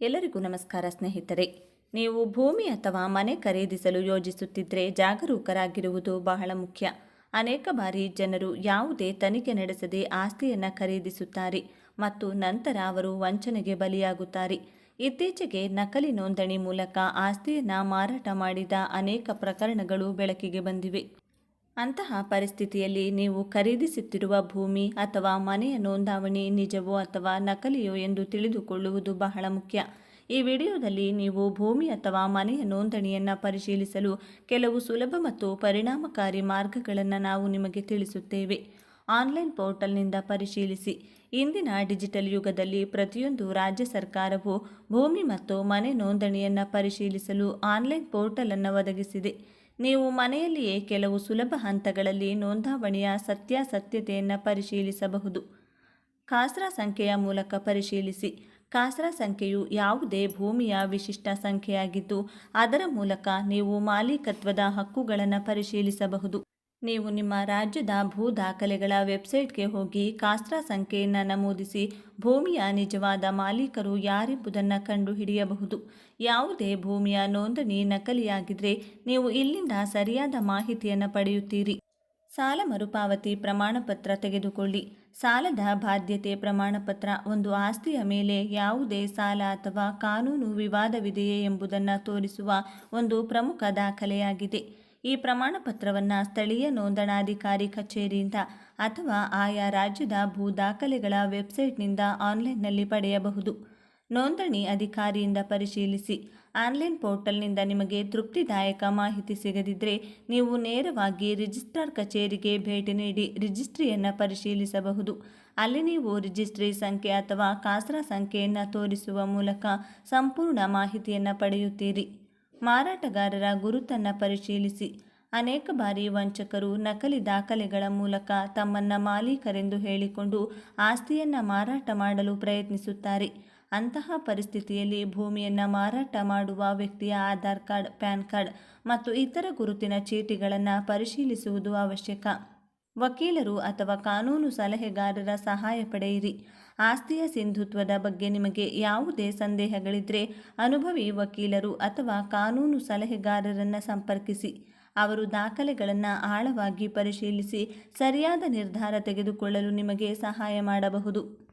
ಎಲ್ಲರಿಗೂ ನಮಸ್ಕಾರ ಸ್ನೇಹಿತರೆ. ನೀವು ಭೂಮಿ ಅಥವಾ ಮನೆ ಖರೀದಿಸಲು ಯೋಜಿಸುತ್ತಿದ್ದರೆ ಜಾಗರೂಕರಾಗಿರುವುದು ಬಹಳ ಮುಖ್ಯ. ಅನೇಕ ಬಾರಿ ಜನರು ಯಾವುದೇ ತನಿಖೆ ನಡೆಸದೆ ಆಸ್ತಿಯನ್ನು ಖರೀದಿಸುತ್ತಾರೆ ಮತ್ತು ನಂತರ ಅವರು ವಂಚನೆಗೆ ಬಲಿಯಾಗುತ್ತಾರೆ. ಇತ್ತೀಚೆಗೆ ನಕಲಿ ನೋಂದಣಿ ಮೂಲಕ ಆಸ್ತಿಯನ್ನು ಮಾರಾಟ ಮಾಡಿದ ಅನೇಕ ಪ್ರಕರಣಗಳು ಬೆಳಕಿಗೆ ಬಂದಿವೆ. ಅಂತಹ ಪರಿಸ್ಥಿತಿಯಲ್ಲಿ ನೀವು ಖರೀದಿಸುತ್ತಿರುವ ಭೂಮಿ ಅಥವಾ ಮನೆಯ ನೋಂದಾವಣಿ ನಿಜವೋ ಅಥವಾ ನಕಲಿಯೋ ಎಂದು ತಿಳಿದುಕೊಳ್ಳುವುದು ಬಹಳ ಮುಖ್ಯ. ಈ ವಿಡಿಯೋದಲ್ಲಿ ನೀವು ಭೂಮಿ ಅಥವಾ ಮನೆಯ ನೋಂದಣಿಯನ್ನು ಪರಿಶೀಲಿಸಲು ಕೆಲವು ಸುಲಭ ಮತ್ತು ಪರಿಣಾಮಕಾರಿ ಮಾರ್ಗಗಳನ್ನು ನಾವು ನಿಮಗೆ ತಿಳಿಸುತ್ತೇವೆ. ಆನ್ಲೈನ್ ಪೋರ್ಟಲ್ನಿಂದ ಪರಿಶೀಲಿಸಿ. ಇಂದಿನ ಡಿಜಿಟಲ್ ಯುಗದಲ್ಲಿ ಪ್ರತಿಯೊಂದು ರಾಜ್ಯ ಸರ್ಕಾರವು ಭೂಮಿ ಮತ್ತು ಮನೆ ನೋಂದಣಿಯನ್ನು ಪರಿಶೀಲಿಸಲು ಆನ್ಲೈನ್ ಪೋರ್ಟಲನ್ನು ಒದಗಿಸಿದೆ. ನೀವು ಮನೆಯಲ್ಲಿಯೇ ಕೆಲವು ಸುಲಭ ಹಂತಗಳಲ್ಲಿ ನೋಂದಾವಣಿಯ ಸತ್ಯಾಸತ್ಯತೆಯನ್ನು ಪರಿಶೀಲಿಸಬಹುದು. ಖಾಸ್ರಾ ಸಂಖ್ಯೆಯ ಮೂಲಕ ಪರಿಶೀಲಿಸಿ. ಖಾಸ್ರಾ ಸಂಖ್ಯೆಯು ಯಾವುದೇ ಭೂಮಿಯ ವಿಶಿಷ್ಟ ಸಂಖ್ಯೆಯಾಗಿದ್ದು, ಅದರ ಮೂಲಕ ನೀವು ಮಾಲೀಕತ್ವದ ಹಕ್ಕುಗಳನ್ನು ಪರಿಶೀಲಿಸಬಹುದು. ನೀವು ನಿಮ್ಮ ರಾಜ್ಯದ ಭೂ ದಾಖಲೆಗಳ ವೆಬ್ಸೈಟ್ಗೆ ಹೋಗಿ ಕಾಸ್ತ್ರ ಸಂಖ್ಯೆಯನ್ನು ನಮೂದಿಸಿ ಭೂಮಿಯ ನಿಜವಾದ ಮಾಲೀಕರು ಯಾರೆಂಬುದನ್ನು ಕಂಡುಹಿಡಿಯಬಹುದು. ಯಾವುದೇ ಭೂಮಿಯ ನೋಂದಣಿ ನಕಲಿಯಾಗಿದ್ದರೆ ನೀವು ಇಲ್ಲಿಂದ ಸರಿಯಾದ ಮಾಹಿತಿಯನ್ನು ಪಡೆಯುತ್ತೀರಿ. ಸಾಲ ಮರುಪಾವತಿ ಪ್ರಮಾಣಪತ್ರ ತೆಗೆದುಕೊಳ್ಳಿ. ಸಾಲದ ಬಾಧ್ಯತೆ ಪ್ರಮಾಣಪತ್ರ ಒಂದು ಆಸ್ತಿಯ ಮೇಲೆ ಯಾವುದೇ ಸಾಲ ಅಥವಾ ಕಾನೂನು ವಿವಾದವಿದೆಯೇ ಎಂಬುದನ್ನು ತೋರಿಸುವ ಒಂದು ಪ್ರಮುಖ ದಾಖಲೆಯಾಗಿದೆ. ಈ ಪ್ರಮಾಣಪತ್ರವನ್ನು ಸ್ಥಳೀಯ ನೋಂದಣಾಧಿಕಾರಿ ಕಚೇರಿಯಿಂದ ಅಥವಾ ಆಯಾ ರಾಜ್ಯದ ಭೂ ದಾಖಲೆಗಳ ವೆಬ್ಸೈಟ್ನಿಂದ ಆನ್ಲೈನ್ನಲ್ಲಿ ಪಡೆಯಬಹುದು. ನೋಂದಣಿ ಅಧಿಕಾರಿಯಿಂದ ಪರಿಶೀಲಿಸಿ ಆನ್ಲೈನ್ ಪೋರ್ಟಲ್ನಿಂದ ನಿಮಗೆ ತೃಪ್ತಿದಾಯಕ ಮಾಹಿತಿ ಸಿಗದಿದ್ದರೆ ನೀವು ನೇರವಾಗಿ ರಿಜಿಸ್ಟ್ರಾರ್ ಕಚೇರಿಗೆ ಭೇಟಿ ನೀಡಿ ರಿಜಿಸ್ಟ್ರಿಯನ್ನು ಪರಿಶೀಲಿಸಬಹುದು. ಅಲ್ಲಿ ನೀವು ರಿಜಿಸ್ಟ್ರಿ ಸಂಖ್ಯೆ ಅಥವಾ ಕಾಸ್ರಾ ಸಂಖ್ಯೆಯನ್ನು ತೋರಿಸುವ ಮೂಲಕ ಸಂಪೂರ್ಣ ಮಾಹಿತಿಯನ್ನು ಪಡೆಯುತ್ತೀರಿ. ಮಾರಾಟಗಾರರ ಗುರುತನ್ನು ಪರಿಶೀಲಿಸಿ. ಅನೇಕ ಬಾರಿ ವಂಚಕರು ನಕಲಿ ದಾಖಲೆಗಳ ಮೂಲಕ ತಮ್ಮನ್ನ ಮಾಲೀಕರೆಂದು ಹೇಳಿಕೊಂಡು ಆಸ್ತಿಯನ್ನು ಮಾರಾಟ ಮಾಡಲು ಪ್ರಯತ್ನಿಸುತ್ತಾರೆ. ಅಂತಹ ಪರಿಸ್ಥಿತಿಯಲ್ಲಿ ಭೂಮಿಯನ್ನು ಮಾರಾಟ ಮಾಡುವ ವ್ಯಕ್ತಿಯ ಆಧಾರ್ ಕಾರ್ಡ್, ಪ್ಯಾನ್ ಕಾರ್ಡ್ ಮತ್ತು ಇತರ ಗುರುತಿನ ಚೀಟಿಗಳನ್ನು ಪರಿಶೀಲಿಸುವುದು ಅವಶ್ಯಕ. ವಕೀಲರು ಅಥವಾ ಕಾನೂನು ಸಲಹೆಗಾರರ ಸಹಾಯ ಪಡೆಯಿರಿ. ಆಸ್ತಿಯ ಸಿಂಧುತ್ವದ ಬಗ್ಗೆ ನಿಮಗೆ ಯಾವುದೇ ಸಂದೇಹಗಳಿದ್ದರೆ ಅನುಭವಿ ವಕೀಲರು ಅಥವಾ ಕಾನೂನು ಸಲಹೆಗಾರರನ್ನು ಸಂಪರ್ಕಿಸಿ. ಅವರು ದಾಖಲೆಗಳನ್ನು ಆಳವಾಗಿ ಪರಿಶೀಲಿಸಿ ಸರಿಯಾದ ನಿರ್ಧಾರ ತೆಗೆದುಕೊಳ್ಳಲು ನಿಮಗೆ ಸಹಾಯ ಮಾಡಬಹುದು.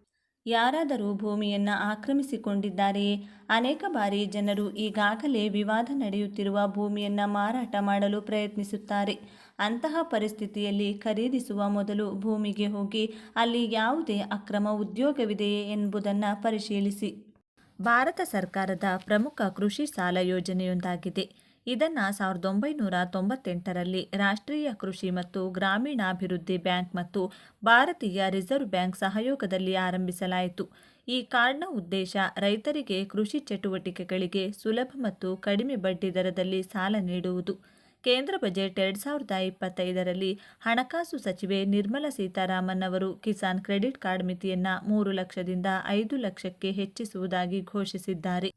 ಯಾರಾದರೂ ಭೂಮಿಯನ್ನು ಆಕ್ರಮಿಸಿಕೊಂಡಿದ್ದಾರೆಯೇ? ಅನೇಕ ಬಾರಿ ಜನರು ಈಗಾಗಲೇ ವಿವಾದ ನಡೆಯುತ್ತಿರುವ ಭೂಮಿಯನ್ನು ಮಾರಾಟ ಮಾಡಲು ಪ್ರಯತ್ನಿಸುತ್ತಾರೆ. ಅಂತಹ ಪರಿಸ್ಥಿತಿಯಲ್ಲಿ ಖರೀದಿಸುವ ಮೊದಲು ಭೂಮಿಗೆ ಹೋಗಿ ಅಲ್ಲಿ ಯಾವುದೇ ಅಕ್ರಮ ಉದ್ಯೋಗವಿದೆಯೇ ಎಂಬುದನ್ನು ಪರಿಶೀಲಿಸಿ. ಭಾರತ ಸರ್ಕಾರದ ಪ್ರಮುಖ ಕೃಷಿ ಸಾಲ ಯೋಜನೆಯೊಂದಾಗಿದೆ. ಇದನ್ನು ಸಾವಿರದ ಒಂಬೈನೂರ ತೊಂಬತ್ತೆಂಟರಲ್ಲಿ ರಾಷ್ಟ್ರೀಯ ಕೃಷಿ ಮತ್ತು ಗ್ರಾಮೀಣಾಭಿವೃದ್ಧಿ ಬ್ಯಾಂಕ್ ಮತ್ತು ಭಾರತೀಯ ರಿಸರ್ವ್ ಬ್ಯಾಂಕ್ ಸಹಯೋಗದಲ್ಲಿ ಆರಂಭಿಸಲಾಯಿತು. ಈ ಕಾರ್ಡ್ನ ಉದ್ದೇಶ, ರೈತರಿಗೆ ಕೃಷಿ ಚಟುವಟಿಕೆಗಳಿಗೆ ಸುಲಭ ಮತ್ತು ಕಡಿಮೆ ಬಡ್ಡಿ ದರದಲ್ಲಿ ಸಾಲ ನೀಡುವುದು. ಕೇಂದ್ರ ಬಜೆಟ್ ಎರಡು ಸಾವಿರದ ಇಪ್ಪತ್ತೈದರಲ್ಲಿ ಹಣಕಾಸು ಸಚಿವೆ ನಿರ್ಮಲಾ ಸೀತಾರಾಮನ್ ಅವರು ಕಿಸಾನ್ ಕ್ರೆಡಿಟ್ ಕಾರ್ಡ್ ಮಿತಿಯನ್ನು ಮೂರು ಲಕ್ಷದಿಂದ ಐದು ಲಕ್ಷಕ್ಕೆ ಹೆಚ್ಚಿಸುವುದಾಗಿ ಘೋಷಿಸಿದ್ದಾರೆ.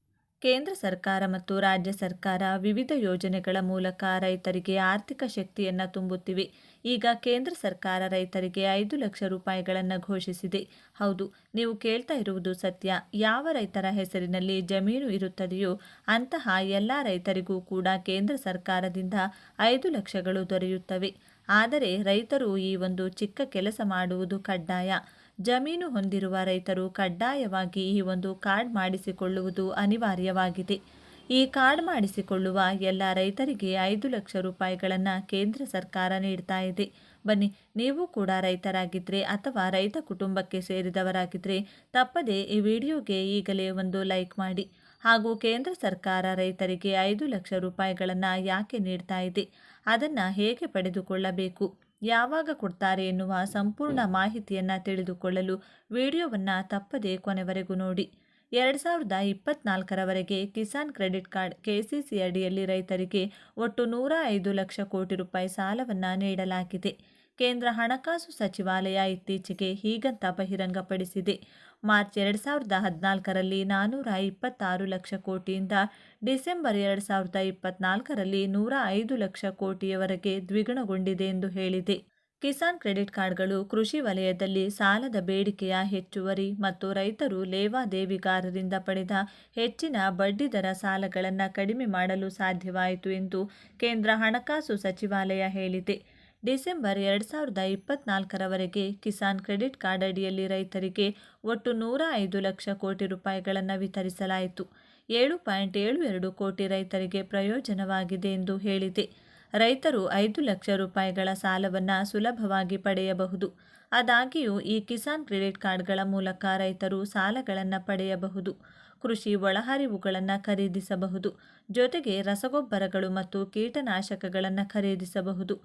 ಕೇಂದ್ರ ಸರ್ಕಾರ ಮತ್ತು ರಾಜ್ಯ ಸರ್ಕಾರ ವಿವಿಧ ಯೋಜನೆಗಳ ಮೂಲಕ ರೈತರಿಗೆ ಆರ್ಥಿಕ ಶಕ್ತಿಯನ್ನು ತುಂಬುತ್ತಿವೆ. ಈಗ ಕೇಂದ್ರ ಸರ್ಕಾರ ರೈತರಿಗೆ ಐದು ಲಕ್ಷ ರೂಪಾಯಿಗಳನ್ನು ಘೋಷಿಸಿದೆ. ಹೌದು, ನೀವು ಕೇಳ್ತಾ ಇರುವುದು ಸತ್ಯ. ಯಾವ ರೈತರ ಹೆಸರಿನಲ್ಲಿ ಜಮೀನು ಇರುತ್ತದೆಯೋ ಅಂತಹ ಎಲ್ಲ ರೈತರಿಗೂ ಕೂಡ ಕೇಂದ್ರ ಸರ್ಕಾರದಿಂದ ಐದು ಲಕ್ಷಗಳು ದೊರೆಯುತ್ತವೆ. ಆದರೆ ರೈತರು ಈ ಒಂದು ಚಿಕ್ಕ ಕೆಲಸ ಮಾಡುವುದು ಕಡ್ಡಾಯ. ಜಮೀನು ಹೊಂದಿರುವ ರೈತರು ಕಡ್ಡಾಯವಾಗಿ ಈ ಒಂದು ಕಾರ್ಡ್ ಮಾಡಿಸಿಕೊಳ್ಳುವುದು ಅನಿವಾರ್ಯವಾಗಿದೆ. ಈ ಕಾರ್ಡ್ ಮಾಡಿಸಿಕೊಳ್ಳುವ ಎಲ್ಲ ರೈತರಿಗೆ ಐದು ಲಕ್ಷ ರೂಪಾಯಿಗಳನ್ನು ಕೇಂದ್ರ ಸರ್ಕಾರ ನೀಡ್ತಾ ಇದೆ. ಬನ್ನಿ, ನೀವು ಕೂಡ ರೈತರಾಗಿದ್ದರೆ ಅಥವಾ ರೈತ ಕುಟುಂಬಕ್ಕೆ ಸೇರಿದವರಾಗಿದ್ದರೆ ತಪ್ಪದೆ ಈ ವಿಡಿಯೋಗೆ ಈಗಲೇ ಒಂದು ಲೈಕ್ ಮಾಡಿ. ಹಾಗೂ ಕೇಂದ್ರ ಸರ್ಕಾರ ರೈತರಿಗೆ ಐದು ಲಕ್ಷ ರೂಪಾಯಿಗಳನ್ನು ಯಾಕೆ ನೀಡ್ತಾ ಇದೆ? ಅದನ್ನು ಹೇಗೆ ಪಡೆದುಕೊಳ್ಳಬೇಕು? ಯಾವಾಗ ಕೊಡ್ತಾರೆ ಎನ್ನುವ ಸಂಪೂರ್ಣ ಮಾಹಿತಿಯನ್ನು ತಿಳಿದುಕೊಳ್ಳಲು ವಿಡಿಯೋವನ್ನು ತಪ್ಪದೇ ಕೊನೆವರೆಗೂ ನೋಡಿ. ಎರಡು ಸಾವಿರದ ಇಪ್ಪತ್ನಾಲ್ಕರವರೆಗೆ ಕಿಸಾನ್ ಕ್ರೆಡಿಟ್ ಕಾರ್ಡ್ ಕೆಸಿಸಿ ಅಡಿಯಲ್ಲಿ ರೈತರಿಗೆ ಒಟ್ಟು ನೂರ ಐದು ಲಕ್ಷ ಕೋಟಿ ರೂಪಾಯಿ ಸಾಲವನ್ನು ನೀಡಲಾಗಿದೆ. ಕೇಂದ್ರ ಹಣಕಾಸು ಸಚಿವಾಲಯ ಇತ್ತೀಚೆಗೆ ಹೀಗಂತ ಬಹಿರಂಗಪಡಿಸಿದೆ. ಮಾರ್ಚ್ ಎರಡು ಸಾವಿರದ ಹದಿನಾಲ್ಕರಲ್ಲಿ ನಾನ್ನೂರ ಇಪ್ಪತ್ತಾರು ಲಕ್ಷ ಕೋಟಿಯಿಂದ ಡಿಸೆಂಬರ್ ಎರಡು ಸಾವಿರದ ಇಪ್ಪತ್ನಾಲ್ಕರಲ್ಲಿ ನೂರ ಐದು ಲಕ್ಷ ಕೋಟಿಯವರೆಗೆ ದ್ವಿಗುಣಗೊಂಡಿದೆ ಎಂದು ಹೇಳಿದೆ. ಕಿಸಾನ್ ಕ್ರೆಡಿಟ್ ಕಾರ್ಡ್ಗಳು ಕೃಷಿ ವಲಯದಲ್ಲಿ ಸಾಲದ ಬೇಡಿಕೆಯ ಹೆಚ್ಚುವರಿ ಮತ್ತು ರೈತರು ಲೇವಾದೇವಿಗಾರರಿಂದ ಪಡೆದ ಹೆಚ್ಚಿನ ಬಡ್ಡಿದರ ಸಾಲಗಳನ್ನು ಕಡಿಮೆ ಮಾಡಲು ಸಾಧ್ಯವಾಯಿತು ಎಂದು ಕೇಂದ್ರ ಹಣಕಾಸು ಸಚಿವಾಲಯ ಹೇಳಿದೆ. ಡಿಸೆಂಬರ್ ಎರಡು ಸಾವಿರದ ಇಪ್ಪತ್ನಾಲ್ಕರವರೆಗೆ ಕಿಸಾನ್ ಕ್ರೆಡಿಟ್ ಕಾರ್ಡ್ ಅಡಿಯಲ್ಲಿ ರೈತರಿಗೆ ಒಟ್ಟು ನೂರ ಐದು ಲಕ್ಷ ಕೋಟಿ ರೂಪಾಯಿಗಳನ್ನು ವಿತರಿಸಲಾಯಿತು. ಏಳು ಪಾಯಿಂಟ್ ಏಳು ಎರಡು ಕೋಟಿ ರೈತರಿಗೆ ಪ್ರಯೋಜನವಾಗಿದೆ ಎಂದು ಹೇಳಿದೆ. ರೈತರು ಐದು ಲಕ್ಷ ರೂಪಾಯಿಗಳ ಸಾಲವನ್ನು ಸುಲಭವಾಗಿ ಪಡೆಯಬಹುದು. ಆದಾಗ್ಯೂ, ಈ ಕಿಸಾನ್ ಕ್ರೆಡಿಟ್ ಕಾರ್ಡ್ಗಳ ಮೂಲಕ ರೈತರು ಸಾಲಗಳನ್ನು ಪಡೆಯಬಹುದು. ಕೃಷಿ ಒಳಹರಿವುಗಳನ್ನು ಖರೀದಿಸಬಹುದು. ಜೊತೆಗೆ ರಸಗೊಬ್ಬರಗಳು ಮತ್ತು ಕೀಟನಾಶಕಗಳನ್ನು ಖರೀದಿಸಬಹುದು.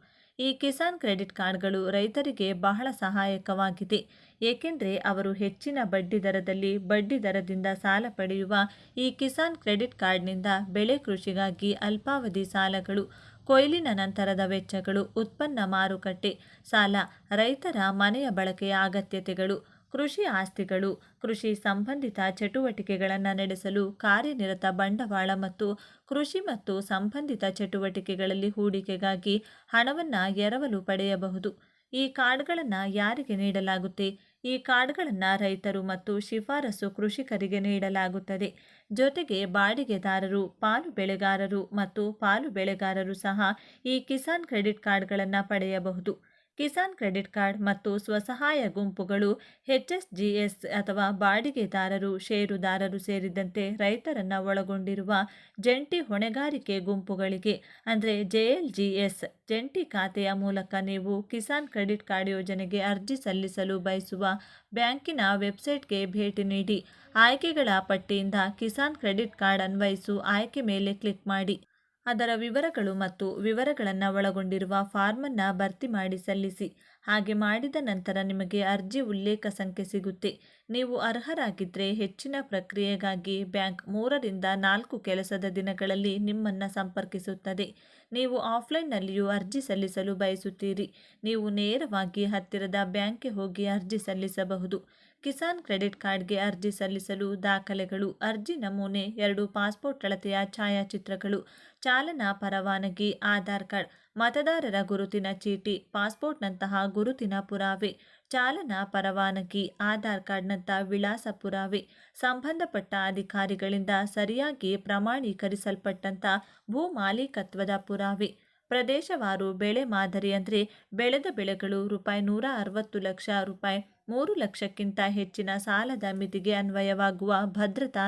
ಈ ಕಿಸಾನ್ ಕ್ರೆಡಿಟ್ ಕಾರ್ಡ್ಗಳು ರೈತರಿಗೆ ಬಹಳ ಸಹಾಯಕವಾಗಿದೆ. ಏಕೆಂದರೆ ಅವರು ಹೆಚ್ಚಿನ ಬಡ್ಡಿ ದರದಲ್ಲಿ ಬಡ್ಡಿ ದರದಿಂದ ಸಾಲ ಪಡೆಯುವ ಈ ಕಿಸಾನ್ ಕ್ರೆಡಿಟ್ ಕಾರ್ಡ್ನಿಂದ ಬೆಳೆ ಕೃಷಿಗಾಗಿ ಅಲ್ಪಾವಧಿ ಸಾಲಗಳು, ಕೊಯ್ಲಿನ ನಂತರದ ವೆಚ್ಚಗಳು, ಉತ್ಪನ್ನ ಮಾರುಕಟ್ಟೆ, ಸಾಲ, ರೈತರ ಮನೆಯ ಬಳಕೆಯ ಅಗತ್ಯತೆಗಳು ಕೃಷಿ ಆಸ್ತಿಗಳು, ಕೃಷಿ ಸಂಬಂಧಿತ ಚಟುವಟಿಕೆಗಳನ್ನು ನಡೆಸಲು ಕಾರ್ಯನಿರತ ಬಂಡವಾಳ ಮತ್ತು ಕೃಷಿ ಮತ್ತು ಸಂಬಂಧಿತ ಚಟುವಟಿಕೆಗಳಲ್ಲಿ ಹೂಡಿಕೆಗಾಗಿ ಹಣವನ್ನು ಎರವಲು ಪಡೆಯಬಹುದು. ಈ ಕಾರ್ಡ್ಗಳನ್ನು ಯಾರಿಗೆ ನೀಡಲಾಗುತ್ತೆ? ಈ ಕಾರ್ಡ್ಗಳನ್ನು ರೈತರು ಮತ್ತು ಶಿಫಾರಸು ಕೃಷಿಕರಿಗೆ ನೀಡಲಾಗುತ್ತದೆ. ಜೊತೆಗೆ ಬಾಡಿಗೆದಾರರು, ಪಾಲು ಬೆಳೆಗಾರರು ಮತ್ತು ಪಾಲು ಬೆಳೆಗಾರರು ಸಹ ಈ ಕಿಸಾನ್ ಕ್ರೆಡಿಟ್ ಕಾರ್ಡ್ಗಳನ್ನು ಪಡೆಯಬಹುದು. ಕಿಸಾನ್ ಕ್ರೆಡಿಟ್ ಕಾರ್ಡ್ ಮತ್ತು ಸ್ವಸಹಾಯ ಗುಂಪುಗಳು ಎಚ್ಎಸ್ಜಿಎಸ್ ಅಥವಾ ಬಾಡಿಗೆದಾರರು, ಷೇರುದಾರರು ಸೇರಿದಂತೆ ರೈತರನ್ನು ಒಳಗೊಂಡಿರುವ ಜಂಟಿ ಹೊಣೆಗಾರಿಕೆ ಗುಂಪುಗಳಿಗೆ, ಅಂದರೆ ಜೆಎಲ್ಜಿಎಸ್ ಜಂಟಿ ಖಾತೆಯ ಮೂಲಕ ನೀವು ಕಿಸಾನ್ ಕ್ರೆಡಿಟ್ ಕಾರ್ಡ್ ಯೋಜನೆಗೆ ಅರ್ಜಿ ಸಲ್ಲಿಸಲು ಬಯಸುವ ಬ್ಯಾಂಕಿನ ವೆಬ್ಸೈಟ್ಗೆ ಭೇಟಿ ನೀಡಿ, ಆಯ್ಕೆಗಳ ಪಟ್ಟಿಯಿಂದ ಕಿಸಾನ್ ಕ್ರೆಡಿಟ್ ಕಾರ್ಡ್ ಅನ್ವಯಿಸು, ಆಯ್ಕೆ ಮೇಲೆ ಕ್ಲಿಕ್ ಮಾಡಿ. ಅದರ ವಿವರಗಳು ಮತ್ತು ವಿವರಗಳನ್ನು ಒಳಗೊಂಡಿರುವ ಫಾರ್ಮನ್ನು ಭರ್ತಿ ಮಾಡಿ ಸಲ್ಲಿಸಿ. ಹಾಗೆ ಮಾಡಿದ ನಂತರ ನಿಮಗೆ ಅರ್ಜಿ ಉಲ್ಲೇಖ ಸಂಖ್ಯೆ ಸಿಗುತ್ತೆ. ನೀವು ಅರ್ಹರಾಗಿದ್ದರೆ ಹೆಚ್ಚಿನ ಪ್ರಕ್ರಿಯೆಗಾಗಿ ಬ್ಯಾಂಕ್ ಮೂರರಿಂದ ನಾಲ್ಕು ಕೆಲಸದ ದಿನಗಳಲ್ಲಿ ನಿಮ್ಮನ್ನು ಸಂಪರ್ಕಿಸುತ್ತದೆ. ನೀವು ಆಫ್ಲೈನ್ನಲ್ಲಿಯೂ ಅರ್ಜಿ ಸಲ್ಲಿಸಲು ಬಯಸುತ್ತೀರಿ. ನೀವು ನೇರವಾಗಿ ಹತ್ತಿರದ ಬ್ಯಾಂಕ್ಗೆ ಹೋಗಿ ಅರ್ಜಿ ಸಲ್ಲಿಸಬಹುದು. ಕಿಸಾನ್ ಕ್ರೆಡಿಟ್ ಕಾರ್ಡ್ಗೆ ಅರ್ಜಿ ಸಲ್ಲಿಸಲು ದಾಖಲೆಗಳು, ಅರ್ಜಿ ನಮೂನೆ, ಎರಡು ಪಾಸ್ಪೋರ್ಟ್ ಅಳತೆಯ ಛಾಯಾಚಿತ್ರಗಳು, ಚಾಲನಾ ಪರವಾನಗಿ, ಆಧಾರ್ ಕಾರ್ಡ್, ಮತದಾರರ ಗುರುತಿನ ಚೀಟಿ, ಪಾಸ್ಪೋರ್ಟ್ನಂತಹ ಗುರುತಿನ ಪುರಾವೆ, ಚಾಲನಾ ಪರವಾನಗಿ, ಆಧಾರ್ ಕಾರ್ಡ್ನಂಥ ವಿಳಾಸ ಪುರಾವೆ, ಸಂಬಂಧಪಟ್ಟ ಅಧಿಕಾರಿಗಳಿಂದ ಸರಿಯಾಗಿ ಪ್ರಮಾಣೀಕರಿಸಲ್ಪಟ್ಟಂಥ ಭೂ ಮಾಲೀಕತ್ವದ ಪುರಾವೆ. ಪ್ರದೇಶವಾರು ಬೆಳೆ ಮಾದರಿ ಅಂದರೆ ಬೆಳೆದ ಬೆಳೆಗಳು ರೂಪಾಯಿ ನೂರ ಅರವತ್ತು ಲಕ್ಷ, ರೂಪಾಯಿ ಮೂರು ಲಕ್ಷಕ್ಕಿಂತ ಹೆಚ್ಚಿನ ಸಾಲದ ಮಿತಿಗೆ ಅನ್ವಯವಾಗುವ ಭದ್ರತಾ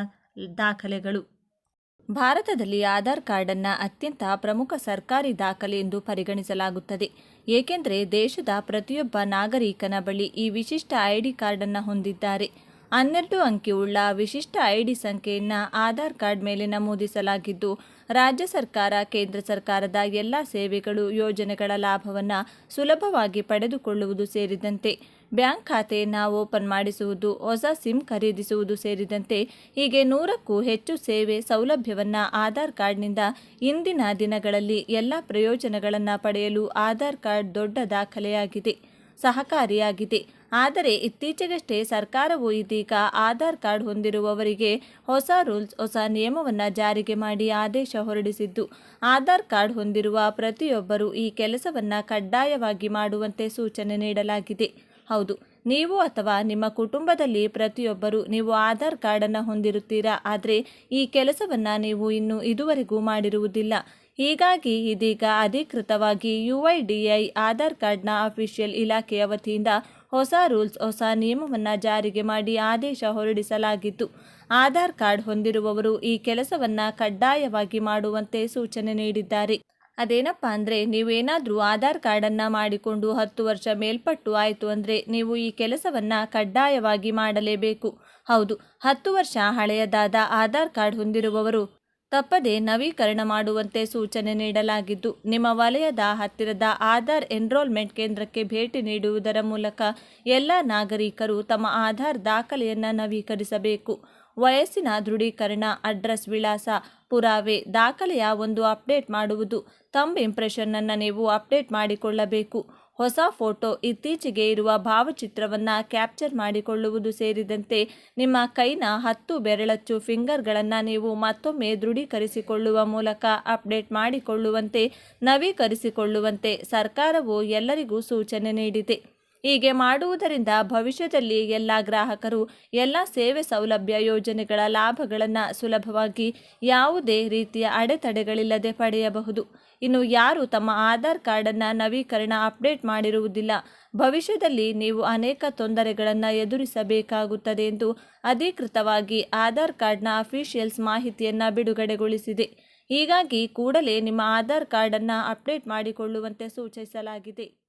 ದಾಖಲೆಗಳು. ಭಾರತದಲ್ಲಿ ಆಧಾರ್ ಕಾರ್ಡನ್ನು ಅತ್ಯಂತ ಪ್ರಮುಖ ಸರ್ಕಾರಿ ದಾಖಲೆ ಎಂದು ಪರಿಗಣಿಸಲಾಗುತ್ತದೆ. ಏಕೆಂದರೆ ದೇಶದ ಪ್ರತಿಯೊಬ್ಬ ನಾಗರಿಕನ ಬಳಿ ಈ ವಿಶಿಷ್ಟ ಐಡಿ ಕಾರ್ಡನ್ನು ಹೊಂದಿದ್ದಾರೆ. ಹನ್ನೆರಡು ಅಂಕಿಯುಳ್ಳ ವಿಶಿಷ್ಟ ಐಡಿ ಸಂಖ್ಯೆಯನ್ನು ಆಧಾರ್ ಕಾರ್ಡ್ ಮೇಲೆ ನಮೂದಿಸಲಾಗಿದ್ದು ರಾಜ್ಯ ಸರ್ಕಾರ, ಕೇಂದ್ರ ಸರ್ಕಾರದ ಎಲ್ಲ ಸೇವೆಗಳು, ಯೋಜನೆಗಳ ಲಾಭವನ್ನು ಸುಲಭವಾಗಿ ಪಡೆದುಕೊಳ್ಳುವುದು ಸೇರಿದಂತೆ ಬ್ಯಾಂಕ್ ಖಾತೆಯನ್ನು ಓಪನ್ ಮಾಡಿಸುವುದು, ಹೊಸ ಸಿಮ್ ಖರೀದಿಸುವುದು ಸೇರಿದಂತೆ ಹೀಗೆ ನೂರಕ್ಕೂ ಹೆಚ್ಚು ಸೇವೆ ಸೌಲಭ್ಯವನ್ನು ಆಧಾರ್ ಕಾರ್ಡ್ನಿಂದ ಇಂದಿನ ದಿನಗಳಲ್ಲಿ ಎಲ್ಲ ಪ್ರಯೋಜನಗಳನ್ನು ಪಡೆಯಲು ಆಧಾರ್ ಕಾರ್ಡ್ ದೊಡ್ಡ ದಾಖಲೆಯಾಗಿದೆ. ಸಹಕಾರಿಯಾಗಿದೆ. ಆದರೆ ಇತ್ತೀಚೆಗಷ್ಟೇ ಸರ್ಕಾರವು ಇದೀಗ ಆಧಾರ್ ಕಾರ್ಡ್ ಹೊಂದಿರುವವರಿಗೆ ಹೊಸ ರೂಲ್ಸ್, ಹೊಸ ನಿಯಮವನ್ನು ಜಾರಿಗೆ ಮಾಡಿ ಆದೇಶ ಹೊರಡಿಸಿದ್ದು. ಆಧಾರ್ ಕಾರ್ಡ್ ಹೊಂದಿರುವ ಪ್ರತಿಯೊಬ್ಬರು ಈ ಕೆಲಸವನ್ನು ಕಡ್ಡಾಯವಾಗಿ ಮಾಡುವಂತೆ ಸೂಚನೆ ನೀಡಲಾಗಿದೆ. ಹೌದು, ನೀವು ಅಥವಾ ನಿಮ್ಮ ಕುಟುಂಬದಲ್ಲಿ ಪ್ರತಿಯೊಬ್ಬರು ನೀವು ಆಧಾರ್ ಕಾರ್ಡನ್ನು ಹೊಂದಿರುತ್ತೀರಾ? ಆದರೆ ಈ ಕೆಲಸವನ್ನು ನೀವು ಇನ್ನೂ ಇದುವರೆಗೂ ಮಾಡಿರುವುದಿಲ್ಲ. ಹೀಗಾಗಿ ಇದೀಗ ಅಧಿಕೃತವಾಗಿ ಯುಐಡಿಐ ಆಧಾರ್ ಕಾರ್ಡ್ನ ಅಫಿಷಿಯಲ್ ಇಲಾಖೆಯ ವತಿಯಿಂದ ಹೊಸ ರೂಲ್ಸ್, ಹೊಸ ನಿಯಮವನ್ನು ಜಾರಿಗೆ ಮಾಡಿ ಆದೇಶ ಹೊರಡಿಸಲಾಗಿತ್ತು. ಆಧಾರ್ ಕಾರ್ಡ್ ಹೊಂದಿರುವವರು ಈ ಕೆಲಸವನ್ನು ಕಡ್ಡಾಯವಾಗಿ ಮಾಡುವಂತೆ ಸೂಚನೆ ನೀಡಿದ್ದಾರೆ. ಅದೇನಪ್ಪ ಅಂದರೆ, ನೀವೇನಾದರೂ ಆಧಾರ್ ಕಾರ್ಡನ್ನು ಮಾಡಿಕೊಂಡು ಹತ್ತು ವರ್ಷ ಮೇಲ್ಪಟ್ಟು ಆಯಿತು ಅಂದರೆ ನೀವು ಈ ಕೆಲಸವನ್ನು ಕಡ್ಡಾಯವಾಗಿ ಮಾಡಲೇಬೇಕು. ಹೌದು, ಹತ್ತು ವರ್ಷ ಹಳೆಯದಾದ ಆಧಾರ್ ಕಾರ್ಡ್ ಹೊಂದಿರುವವರು ತಪ್ಪದೆ ನವೀಕರಣ ಮಾಡುವಂತೆ ಸೂಚನೆ ನೀಡಲಾಗಿದ್ದು, ನಿಮ್ಮ ವಲಯದ ಹತ್ತಿರದ ಆಧಾರ್ ಎನ್ರೋಲ್ಮೆಂಟ್ ಕೇಂದ್ರಕ್ಕೆ ಭೇಟಿ ನೀಡುವುದರ ಮೂಲಕ ಎಲ್ಲ ನಾಗರಿಕರು ತಮ್ಮ ಆಧಾರ್ ದಾಖಲೆಯನ್ನು ನವೀಕರಿಸಬೇಕು. ವಯಸ್ಸಿನ ದೃಢೀಕರಣ, ಅಡ್ರೆಸ್ ವಿಳಾಸ, ಪುರಾವೆ, ದಾಖಲೆಯ ಒಂದು ಅಪ್ಡೇಟ್ ಮಾಡುವುದು ತಂಬ್ ಇಂಪ್ರೆಷನ್ನನ್ನು ನೀವು ಅಪ್ಡೇಟ್ ಮಾಡಿಕೊಳ್ಳಬೇಕು. ಹೊಸ ಫೋಟೋ ಇತ್ತೀಚೆಗೆ ಇರುವ ಭಾವಚಿತ್ರವನ್ನು ಕ್ಯಾಪ್ಚರ್ ಮಾಡಿಕೊಳ್ಳುವುದು ಸೇರಿದಂತೆ ನಿಮ್ಮ ಕೈನ ಹತ್ತು ಬೆರಳಚ್ಚು ಫಿಂಗರ್ಗಳನ್ನು ನೀವು ಮತ್ತೊಮ್ಮೆ ದೃಢೀಕರಿಸಿಕೊಳ್ಳುವ ಮೂಲಕ ಅಪ್ಡೇಟ್ ಮಾಡಿಕೊಳ್ಳುವಂತೆ ನವೀಕರಿಸಿಕೊಳ್ಳುವಂತೆ ಸರ್ಕಾರವು ಎಲ್ಲರಿಗೂ ಸೂಚನೆ ನೀಡಿದೆ. ಹೀಗೆ ಮಾಡುವುದರಿಂದ ಭವಿಷ್ಯದಲ್ಲಿ ಎಲ್ಲ ಗ್ರಾಹಕರು ಎಲ್ಲ ಸೇವೆ ಸೌಲಭ್ಯ ಯೋಜನೆಗಳ ಲಾಭಗಳನ್ನು ಸುಲಭವಾಗಿ ಯಾವುದೇ ರೀತಿಯ ಅಡೆತಡೆಗಳಿಲ್ಲದೆ ಪಡೆಯಬಹುದು. ಇನ್ನು ಯಾರು ತಮ್ಮ ಆಧಾರ್ ಕಾರ್ಡನ್ನು ನವೀಕರಣ ಅಪ್ಡೇಟ್ ಮಾಡಿರುವುದಿಲ್ಲ, ಭವಿಷ್ಯದಲ್ಲಿ ನೀವು ಅನೇಕ ತೊಂದರೆಗಳನ್ನು ಎದುರಿಸಬೇಕಾಗುತ್ತದೆ ಎಂದು ಅಧಿಕೃತವಾಗಿ ಆಧಾರ್ ಕಾರ್ಡ್ನ ಅಫಿಷಿಯಲ್ಸ್ ಮಾಹಿತಿಯನ್ನು ಬಿಡುಗಡೆಗೊಳಿಸಿದೆ. ಹೀಗಾಗಿ ಕೂಡಲೇ ನಿಮ್ಮ ಆಧಾರ್ ಕಾರ್ಡನ್ನು ಅಪ್ಡೇಟ್ ಮಾಡಿಕೊಳ್ಳುವಂತೆ ಸೂಚಿಸಲಾಗಿದೆ.